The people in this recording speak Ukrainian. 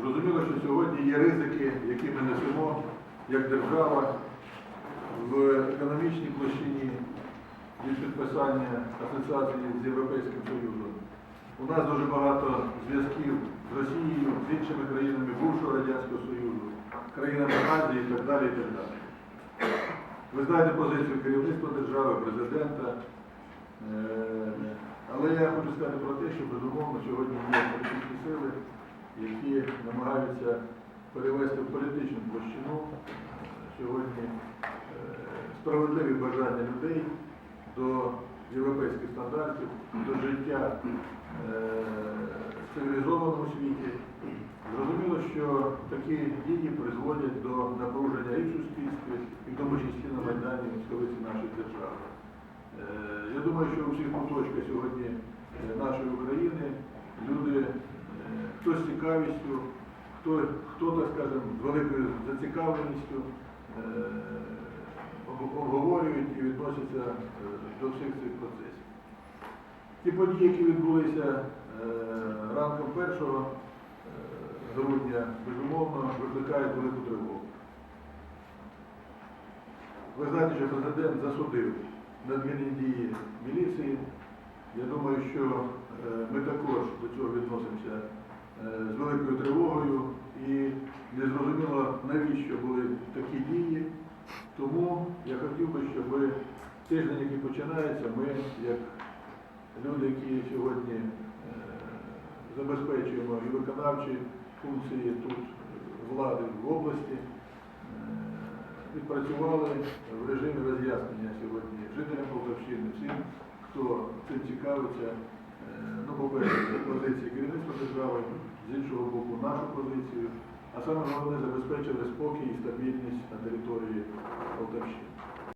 Зрозуміло, що сьогодні є ризики, які ми несемо як держава в економічній площині від підписання асоціації з Європейським Союзом. У нас дуже багато зв'язків з Росією, з іншими країнами бувшого Радянського Союзу, країнами Азії і так далі. І так далі. Ви знаєте позицію керівництва держави, президента. Е, Але я хочу сказати про те, що безумовно сьогодні є політичні сили, які намагаються перевести в політичну площину е, сьогодні е, справедливі бажання людей до європейських стандартів, до життя е, в цивілізованому світі. Зрозуміло, що такі дії призводять до напруження і в суспільстві, і в тому числі на Майдані столиці нашої держави. Е, Я думаю, що у всіх куточках сьогодні е, нашої України люди, е, хто з цікавістю, хто, хто так скажемо, з великою зацікавленістю е, обговорюють і відносяться е, до всіх цих процесів. Ті події, які відбулися е, ранком 1 е, грудня, безумовно, викликають велику тривогу. Ви знаєте, що президент засудив надмірні дії міліції. Я думаю, що ми також до цього відносимося е, з великою тривогою і не зрозуміло, навіщо були такі дії. Тому я хотів би, щоб тиждень, який починається, ми, як люди, які сьогодні е, забезпечуємо і виконавчі функції тут влади в області, е, відпрацювали в режимі роз'яснення сьогодні жителям Полтавщини, всім, хто цим цікавиться. Е, Ну, по-перше, позиції керівництва держави, з іншого боку, нашу позицію, а саме головне забезпечили спокій і стабільність на території Полтавщини.